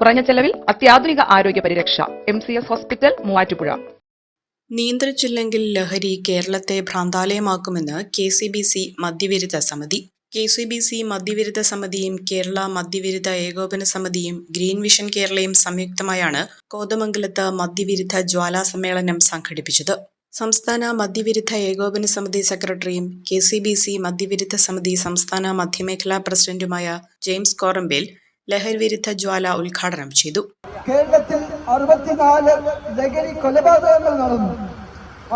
കുറഞ്ഞ ചെലവിൽ അത്യാധുനിക ആരോഗ്യ പരിരക്ഷ. M C S hospital Muvattupuzha. നിയന്ത്രിച്ചില്ലെങ്കിൽ ലഹരി കേരളത്തെ ഭ്രാന്താലയമാക്കുമെന്ന് കെ സി ബി സി മദ്യവിരുദ്ധ സമിതി. കെ സി ബി സി മദ്യവിരുദ്ധ സമിതിയും കേരള മദ്യവിരുദ്ധ ഏകോപന സമിതിയും ഗ്രീൻ വിഷൻ കേരളയും സംയുക്തമായാണ് കോതമംഗലത്ത് മദ്യവിരുദ്ധ ജ്വാലാ സമ്മേളനം സംഘടിപ്പിച്ചത്. സംസ്ഥാന മദ്യവിരുദ്ധ ഏകോപന സമിതി സെക്രട്ടറിയും കെ സി ബി സി മദ്യവിരുദ്ധ സമിതി സംസ്ഥാന മധ്യമേഖലാ പ്രസിഡന്റുമായ ജെയിംസ് കോറമ്പേൽ ലഹരി വിരുദ്ധ ജ്വാല ഉദ്ഘാടനം ചെയ്തു. കേരളത്തിൽ അറുപത്തിനാല് ലഹരി കൊലപാതകങ്ങൾ നടന്നു.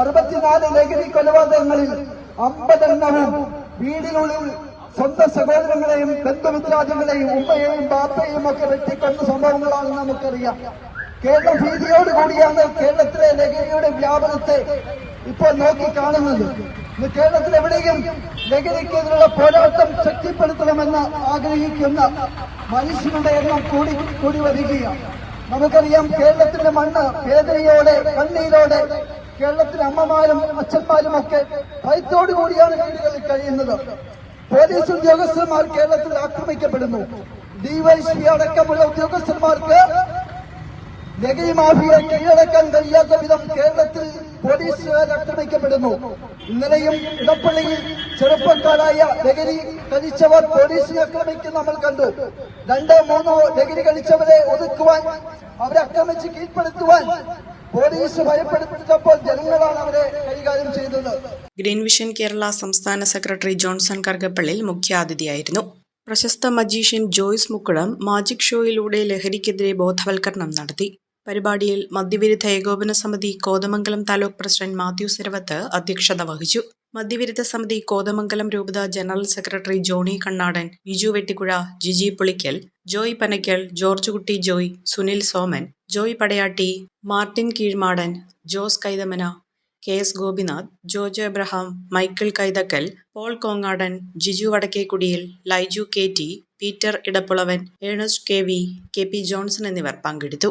അറുപത്തിനാല് ലഹരി കൊലപാതകങ്ങളിൽ അമ്പതെണ്ണവും വീടിനുള്ളിൽ സ്വന്തം സഹോദരങ്ങളെയും ബന്ധുമിത്രാദികളെയും ഉമ്മയെയും ബാപ്പയെയും ഒക്കെ വെട്ടിക്കൊന്ന സംഭവങ്ങളാണെന്ന് നമുക്കറിയാം. കേരളം ഭീതിയോടുകൂടിയാണ് കേരളത്തിലെ ലഹരിയുടെ വ്യാപനത്തെ ഇപ്പോൾ നോക്കി കാണുന്നത്. ഇന്ന് കേരളത്തിൽ എവിടെയും ലഹരിക്കെതിരുള്ള പോരാട്ടം ശക്തിപ്പെടുത്തണമെന്ന് ആഗ്രഹിക്കുന്ന മനുഷ്യരുടെ എണ്ണം കൂടി കൂടി വരികയാണ്. നമുക്കറിയാം കേരളത്തിന്റെ മണ്ണ് വേദനയോടെ കണ്ണീരോടെ കേരളത്തിലെ അമ്മമാരും അച്ഛന്മാരും ഒക്കെ ഭയത്തോടു കൂടിയാണ് വീടുകളിൽ കഴിയുന്നത്. പോലീസ് ഉദ്യോഗസ്ഥന്മാർ കേരളത്തിൽ ആക്രമിക്കപ്പെടുന്നു. ഡിവൈഎസ്പി അടക്കമുള്ള ഉദ്യോഗസ്ഥന്മാർക്ക് ലഹരി മാഫിയെ കീഴടക്കാൻ കഴിയാത്ത വിധം കേരളത്തിൽ പോലീസുകാർ ആക്രമിക്കപ്പെടുന്നു. ഇന്നലെയും ഇടപ്പള്ളിയിൽ ചെറുപ്പക്കാരായ ലഹരി കഴിച്ചവർ പോലീസിനെ ആക്രമിക്കുന്ന നമ്മൾ കണ്ടു. രണ്ടോ മൂന്നോ ലഹരി കഴിച്ചവരെ ഒതുക്കുവാൻ അവരെ ആക്രമിച്ച് കീഴ്പ്പെടുത്തുവാൻ പോലീസ് ഭയപ്പെടുത്തിയപ്പോൾ ജനങ്ങളാണ് അവരെ കൈകാര്യം ചെയ്തത്. ഗ്രീൻ വിഷൻ കേരള സംസ്ഥാന സെക്രട്ടറി ജോൺസൺ കർഗപ്പള്ളിൽ മുഖ്യാതിഥിയായിരുന്നു. പ്രശസ്ത മജീഷ്യൻ ജോയ്സ് മുക്കുളം മാജിക് ഷോയിലൂടെ ലഹരിക്കെതിരെ ബോധവൽക്കരണം നടത്തി. പരിപാടിയിൽ മദ്യവിരുദ്ധ ഏകോപന സമിതി കോതമംഗലം താലൂക്ക് പ്രസിഡന്റ് മാത്യു സിരവത്ത് അധ്യക്ഷത വഹിച്ചു. മദ്യവിരുദ്ധ സമിതി കോതമംഗലം രൂപത general secretary Johny Kannadan Biju Vettikuzha Jiji Pulickal Joy Panackal George Kutty Joy Sunil Soman Joy Padayatti Martin Keezhmadan Jose Kaithamana K S Gopinath George Abraham Michael Kaithakkal Paul Kongadan Jiju Vadakkekudiyil Laiju K T Peter Edappulavan Ernest K V K P Johnson എന്നിവർ പങ്കെടുത്തു.